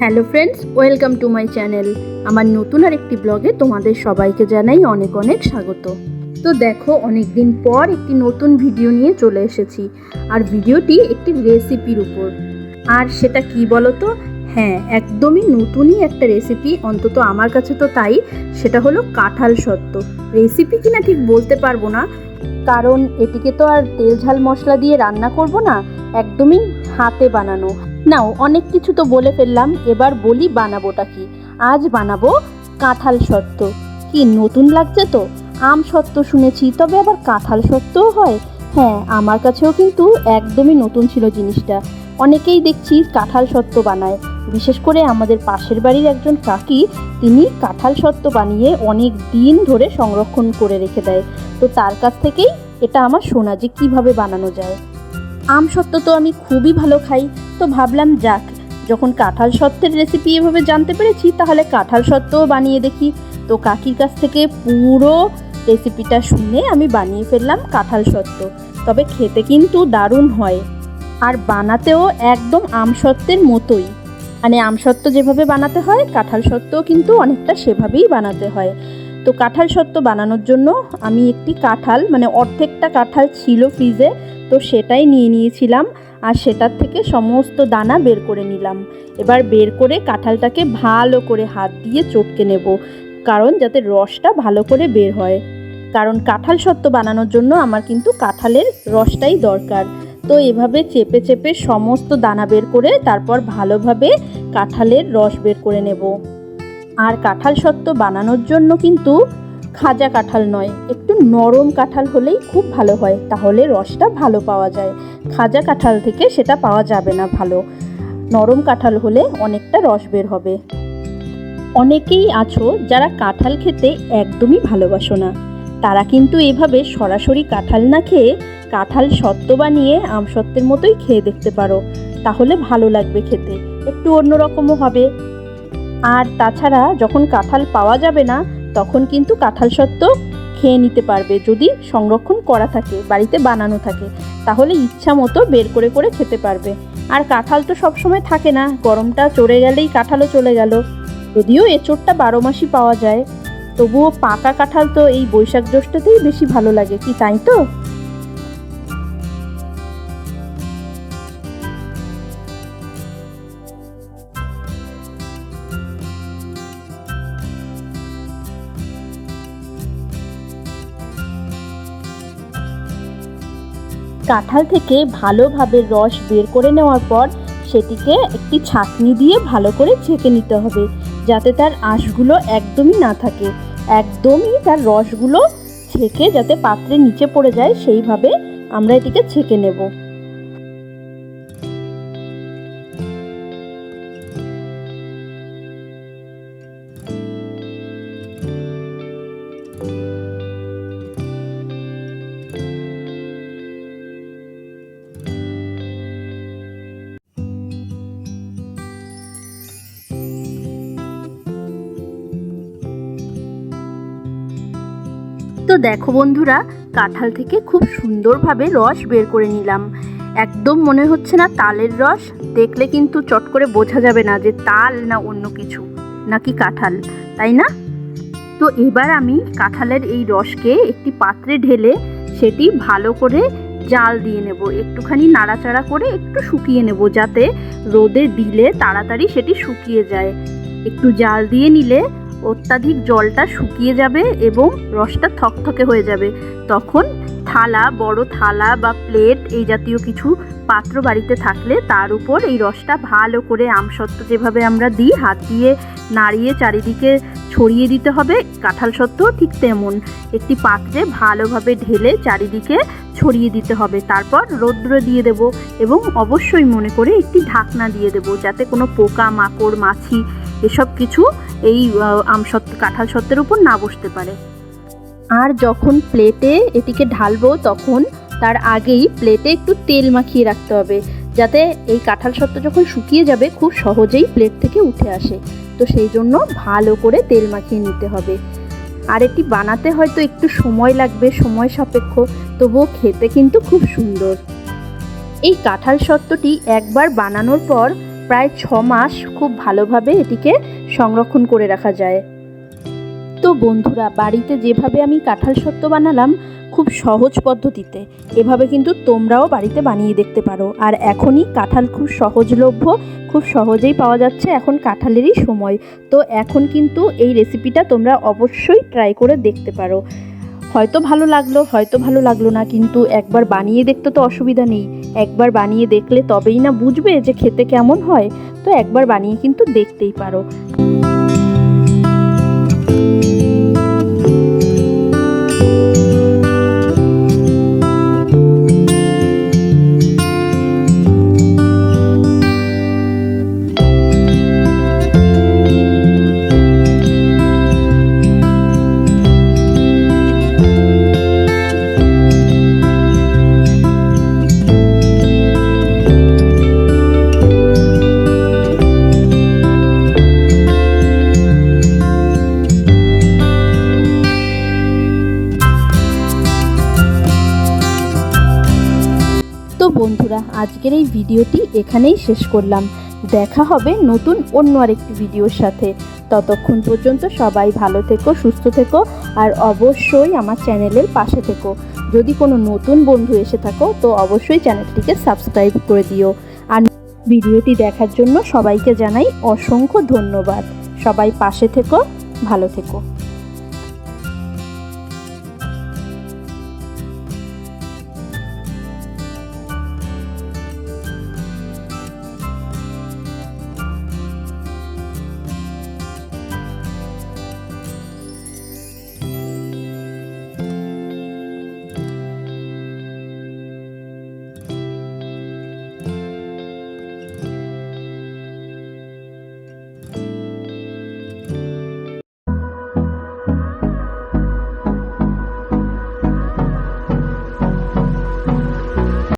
Hello friends, welcome to my channel. আমার নতুন আর একটি ব্লগে তোমাদের সবাইকে জানাই অনেক অনেক স্বাগত। তো দেখো অনেক দিন পর একটি নতুন ভিডিও নিয়ে চলে এসেছি, আর ভিডিওটি একটি রেসিপির উপর। আর সেটা কি বলো তো হ্যাঁ একদমই নতুনই একটা রেসিপি, অন্তত আমার কাছে তো তাই, সেটা হলো কাঁঠাল সত্ত্ব। রেসিপি কিনা ঠিক বলতে পারব না, কারণ এটিকে তো আর তেল ঝাল মশলা দিয়ে রান্না করব না, একদমই হাতে বানানো। নাও, অনেক কিছু তো বলে ফেললাম, এবার বলি বানাবোটা কি? আজ বানাবো কাঁঠাল সত্ত্ব। কি নতুন লাগছে তো? আম সত্ত্ব শুনেছি, তবে আবার কাঁঠাল সত্ত্বও হয়? হ্যাঁ আমার কাছেও কিন্তু একদমই নতুন ছিল জিনিসটা। অনেকেই দেখছি কাঁঠাল সত্ত্ব বানায়। বিশেষ করে আমাদের পাশের বাড়ির একজন কাকি, তিনি কাঁঠাল সত্ত্ব বানিয়ে অনেক দিন ধরে সংরক্ষণ করে রেখে দেয়। তো তার কাছ থেকেই এটা আমার শোনা যে কীভাবে বানানো যায়। আম সত্ত্ব তো আমি খুবই ভালো খাই। তো ভাবলাম যাক, যখন কাঁঠাল সত্ত্বের রেসিপি এভাবে জানতে পেরেছি, তাহলে কাঁঠাল সত্ত্বও বানিয়ে দেখি। তো কাকির কাছ থেকে পুরো রেসিপিটা শুনে আমি বানিয়ে ফেললাম কাঁঠাল সত্ত্ব তবে খেতে কিন্তু দারুণ হয়। আর বানাতেও একদম আমসত্ত্বের মতোই। মানে আমসত্ত্ব যেভাবে বানাতে হয়, কাঁঠাল সত্ত্বও কিন্তু অনেকটা সেভাবেই বানাতে হয়। তো কাঁঠাল সত্ত্ব বানানোর জন্য আমি একটি কাঁঠাল মানে অর্ধেকটা কাঁঠাল ছিল ফ্রিজে তো সেটাই নিয়ে নিয়েছিলাম আর সেটার থেকে সমস্ত দানা বের করে নিলাম। এবার বের করে কাঁঠালটাকে ভালো করে হাত দিয়ে চটকে নেব, কারণ যাতে রসটা ভালো করে বের হয়। কারণ কাঁঠাল সত্ত্ব বানানোর জন্য আমার কিন্তু কাঁঠালের রসটাই দরকার। তো এভাবে চেপে চেপে সমস্ত দানা বের করে তারপর ভালোভাবে কাঁঠালের রস বের করে নেব। আর কাঁঠাল সত্ত্ব বানানোর জন্য কিন্তু খাজা কাঁঠাল নয়, একটু নরম কাঁঠাল হলেই খুব ভালো হয়, তাহলে রসটা ভালো পাওয়া যায়। খাজা কাঁঠাল থেকে সেটা পাওয়া যাবে না ভালো। নরম কাঁঠাল হলে অনেকটা রস বের হবে। অনেকেই আছো যারা কাঁঠাল খেতে একদমই ভালোবাসো না। তারা কিন্তু এভাবে সরাসরি কাঁঠাল না খেয়ে কাঁঠাল সত্ত্ব বানিয়ে আমসত্ত্বের মতোই খেয়ে দেখতে পারো। তাহলে ভালো লাগবে খেতে। একটু অন্যরকমও হবে। আর তাছাড়া যখন কাঁঠাল পাওয়া যাবে না, তখন কিন্তু কাঁঠাল সত্ত্ব খেয়ে নিতে পারবে যদি সংরক্ষণ করা থাকে, বাড়িতে বানানো থাকে। তাহলে ইচ্ছা মতো বের করে করে খেতে পারবে। আর কাঁঠাল তো সবসময় থাকে না, গরমটা চড়ে গেলেই কাঁঠালও চলে গেল। যদিও এঁচোড়টা বারো মাসই পাওয়া যায়, তবুও পাকা কাঁঠাল তো এই বৈশাখ জ্যৈষ্ঠতেই বেশি ভালো লাগে, কি তাই তো? কাঁঠাল থেকে ভালোভাবে রস বের করে নেওয়ার পর সেটিকে একটি ছাঁকনি দিয়ে ভালো করে ছেঁকে নিতে হবে, যাতে তার আঁশগুলো একদমই না থাকে। একদমই তার রসগুলো ছেঁকে যাতে পাত্রের নিচে পড়ে যায়, সেইভাবে আমরা এটিকে ছেঁকে নেব। তো দেখো বন্ধুরা, কাঁঠাল থেকে খুব সুন্দরভাবে রস বের করে নিলাম। একদম মনে হচ্ছে না তালের রস, দেখলে কিন্তু চট করে বোঝা যাবে না যে তাল না অন্য কিছু, নাকি কাঁঠাল, তাই না? তো এবার আমি কাঁঠালের এই রসকে একটি পাত্রে ঢেলে সেটি ভালো করে জাল দিয়ে নেব। একটুখানি নাড়াচাড়া করে একটু শুকিয়ে নেব যাতে রোদে দিলে তাড়াতাড়ি সেটি শুকিয়ে যায়। একটু জাল দিয়ে নিলে অত্যাধিক জলটা শুকিয়ে যাবে এবং রসটা থকথকে হয়ে যাবে। তখন থালা, বড় থালা বা প্লেট এই জাতীয় কিছু পাত্র বাড়িতে থাকলে তার উপর এই রসটা ভালো করে আমসত্ত্ব যেভাবে আমরা দিই, হাত দিয়ে নাড়িয়ে চারিদিকে ছড়িয়ে দিতে হবে। কাঁঠাল সত্ত্ব ঠিক তেমন। একটি পাত্রে ভালোভাবে ঢেলে চারিদিকে ছড়িয়ে দিতে হবে। তারপর রৌদ্র দিয়ে দেব এবং অবশ্যই মনে করে একটি ঢাকনা দিয়ে দেব যাতে কোনো পোকা মাকড় মাছি এসব কিছু এই আমসত্ত্ব কাঁঠাল সত্ত্বের উপর না বসতে পারে। আর যখন প্লেটে এটিকে ঢালবো, তখন তার আগেই প্লেটে একটু তেল মাখিয়ে রাখতে হবে, যাতে এই কাঁঠাল সত্ত্ব যখন শুকিয়ে যাবে, খুব সহজেই প্লেট থেকে উঠে আসে। তো সেই জন্য ভালো করে তেল মাখিয়ে নিতে হবে। আর এটি বানাতে হয়তো একটু সময় লাগবে, সময় সাপেক্ষ, তবুও খেতে কিন্তু খুব সুন্দর। এই কাঁঠাল সত্ত্বটি একবার বানানোর পর প্রায় ছ মাস খুব ভালোভাবে এটিকে সংরক্ষণ করে রাখা যায়। তো বন্ধুরা, বাড়িতে যেভাবে আমি কাঁঠাল সত্ত্ব বানালাম, খুব সহজ পদ্ধতিতে। এভাবে কিন্তু তোমরাও বাড়িতে বানিয়ে দেখতে পারো। আর এখনই কাঁঠাল খুব সহজলভ্য, খুব সহজেই পাওয়া যাচ্ছে এখন কাঁঠালেরই সময়। তো এখন কিন্তু এই রেসিপিটা তোমরা অবশ্যই ট্রাই করে দেখতে পারো। হয়তো ভালো লাগল, হয়তো ভালো লাগল না, কিন্তু একবার বানিয়ে দেখতে তো অসুবিধা নেই। একবার বানিয়ে দেখলে তবেই না বুঝবে যে খেতে কেমন হয়। তো একবার বানিয়ে কিন্তু দেখতেই পারো। বন্ধুরা, আজকের এই ভিডিওটি এখানেই শেষ করলাম। দেখা হবে নতুন অন্য আরেকটি ভিডিওর সাথে। ততক্ষণ পর্যন্ত সবাই ভালো থেকো, সুস্থ থেকো, আর অবশ্যই আমার চ্যানেলের পাশে থেকো। যদি কোনো নতুন বন্ধু এসে থাকো, তো অবশ্যই চ্যানেলটিকে সাবস্ক্রাইব করে দিও। আর ভিডিওটি দেখার জন্য সবাইকে জানাই অসংখ্য ধন্যবাদ। সবাই পাশে থেকো, ভালো থেকো।